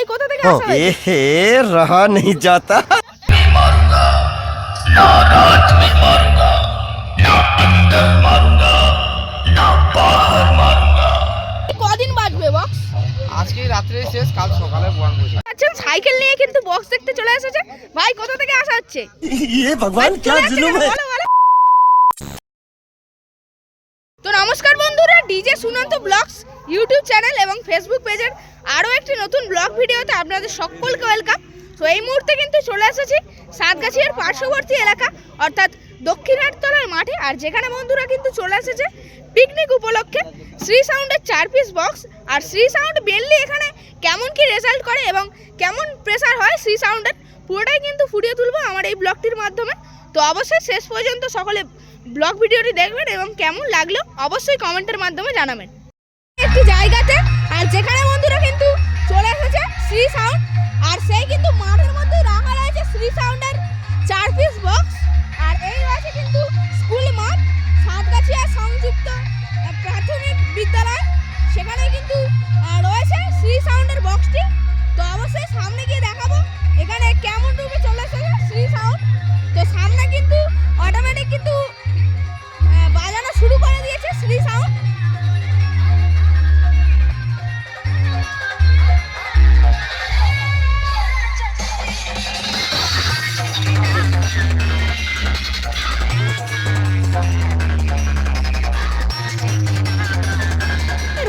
ভাই কোথা থেকে আসা এ রহা নেই যাতা মারুঙ্গা না রাত মে মারুঙ্গা না অন্দর মারুঙ্গা না বাহার মারুঙ্গা কদিন বাজবে বক্স আজকে রাত্রে শেষ কাল সকালে বসে। আচ্ছা সাইকেল নিয়ে কিন্তু বক্স দেখতে চলে এসেছে। ভাই কোথা থেকে আসা হচ্ছে? ইয়ে, এ ভগবান কি জুলুম হ্যায় DJ Sunanta vlogs YouTube channel এবং ফেসবুক পেজের আরও একটি নতুন ব্লগ ভিডিওতে আপনাদের সকলকে ওয়েলকাম। তো এই মুহূর্তে কিন্তু চলে এসেছি সাতগাছিয়ার পার্শ্ববর্তী এলাকা, অর্থাৎ দক্ষিণারতলার মাঠে। আর যেখানে বন্ধুরা কিন্তু চলে এসেছে পিকনিক উপলক্ষে, শ্রী সাউন্ডের চার পিস বক্স আর শ্রী সাউন্ড মেনলি এখানে কেমন কি রেজাল্ট করে এবং কেমন প্রেসার হয়, শ্রী সাউন্ডের পুরোটাই কিন্তু ফুটিয়ে তুলবো আমার এই ব্লগটির মাধ্যমে। তো অবশ্যই শেষ পর্যন্ত সকলে ব্লগ ভিডিওটি দেখবেন এবং কেমন লাগল অবশ্যই কমেন্টের মাধ্যমে জানাবেন। একটি জায়গাতে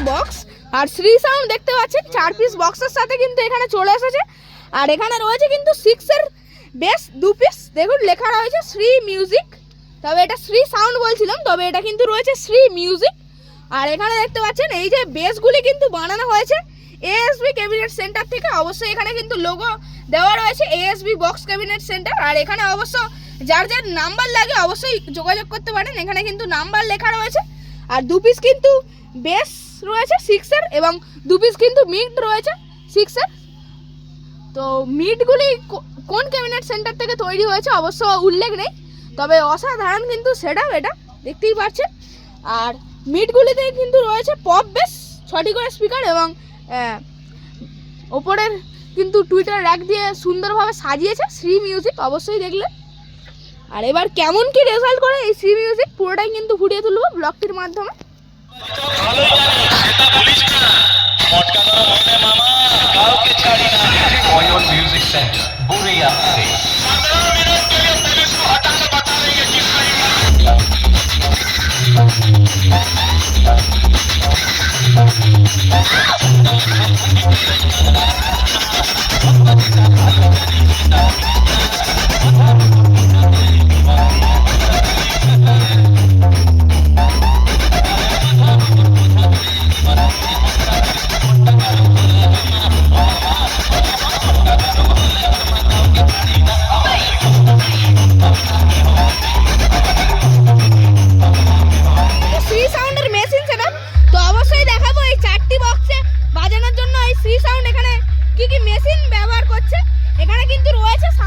বক্স আর শ্রী সাউন্ড দেখতে পাচ্ছেন, চার পিস বক্সের সাথে কিন্তু এখানে চলে এসেছে। আর এখানে রয়েছে কিন্তু সিক্সের বেস দু পিস দেখুন, লেখা রয়েছে শ্রী মিউজিক তবে এটা শ্রী সাউন্ড বলছিলাম, তবে এটা কিন্তু রয়েছে শ্রী মিউজিক আর এখানে দেখতে পাচ্ছেন, এই যে বেসগুলি কিন্তু বানানো হয়েছে এএসবি ক্যাবিনেট সেন্টার থেকে। অবশ্যই এখানে কিন্তু লোগো দেওয়া রয়েছে এএসবি বক্স ক্যাবিনেট সেন্টার আর এখানে অবশ্য যার যার নাম্বার লাগে অবশ্যই যোগাযোগ করতে পারেন। এখানে কিন্তু নাম্বার লেখা রয়েছে। আর দু পিস কিন্তু বেস রয়েছে সিক্সের এবং দু পিস কিন্তু মিড রয়েছে সিক্সের তো মিডগুলি কো- কোন ক্যাবিনেট সেন্টার থেকে তৈরি হয়েছে অবশ্য উল্লেখ নেই, তবে অসাধারণ কিন্তু সেটা এটা, দেখতেই পাচ্ছেন। আর মিডগুলিতে কিন্তু রয়েছে পপ বেস ছটি করে স্পিকার এবং ওপরের কিন্তু টুইটার র্যাক দিয়ে সুন্দরভাবে সাজিয়েছে, শ্রী মিউজিক অবশ্যই দেখলে। আর এবার কেমন কি রেজাল্ট করে এই শ্রী মিউজিক পুরোটাই কিন্তু ফুটিয়ে তুলবো ব্লগটির মাধ্যমে।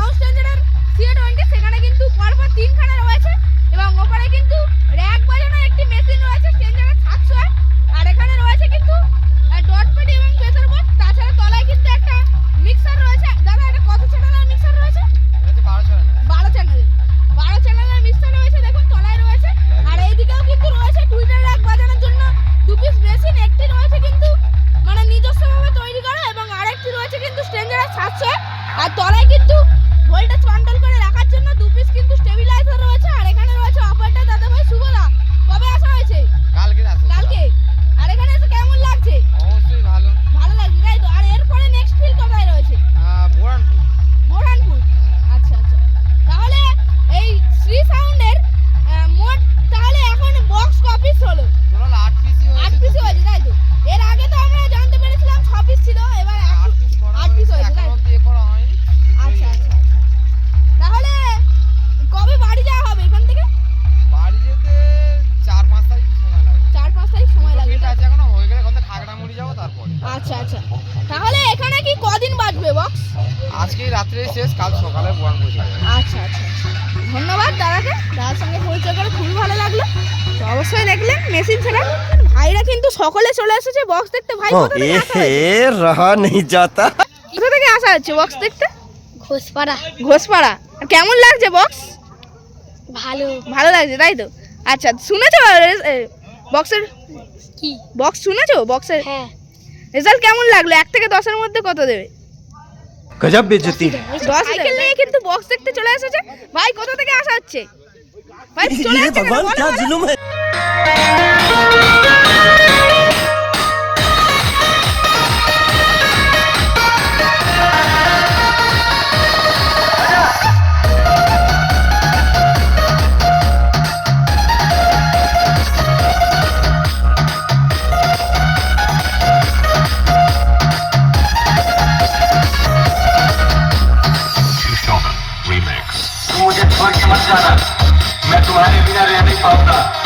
রয়েছে সাউন্ড স্ট্যান্ডার্ড ভাইয়ের সঙ্গে পরিচয় করে খুবই ভালো লাগল। তো অবশ্যই দেখলেন মেশিন ছাড়া। ভাইরা কিন্তু সকলে চলে এসেছে বক্স দেখতে। ভাই রাহা নেই যাতা। কোথা থেকে আসা হচ্ছে বক্স দেখতে? ঘোষপাড়া। ঘোষপাড়া। কেমন লাগছে বক্স ভালো। ভালো লাগছে তাই তো? আচ্ছা শুনেছো বক্সের কি? বক্স শুনেছো? বক্সের হ্যাঁ। রেজাল্ট কেমন লাগল? এক থেকে দশের মধ্যে কত দেবে? গজব বেজতি। দশ সাইকেল নিয়ে কিন্তু বক্স দেখতে চলে এসেছে। ভাই কোথা থেকে আসা হচ্ছে? भगवान क्या जुलूम है remix. Muzyk, bądźcie mocno তোমার বিনা রেহাই পাও না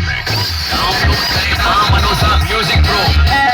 Remix. Now, Music Room.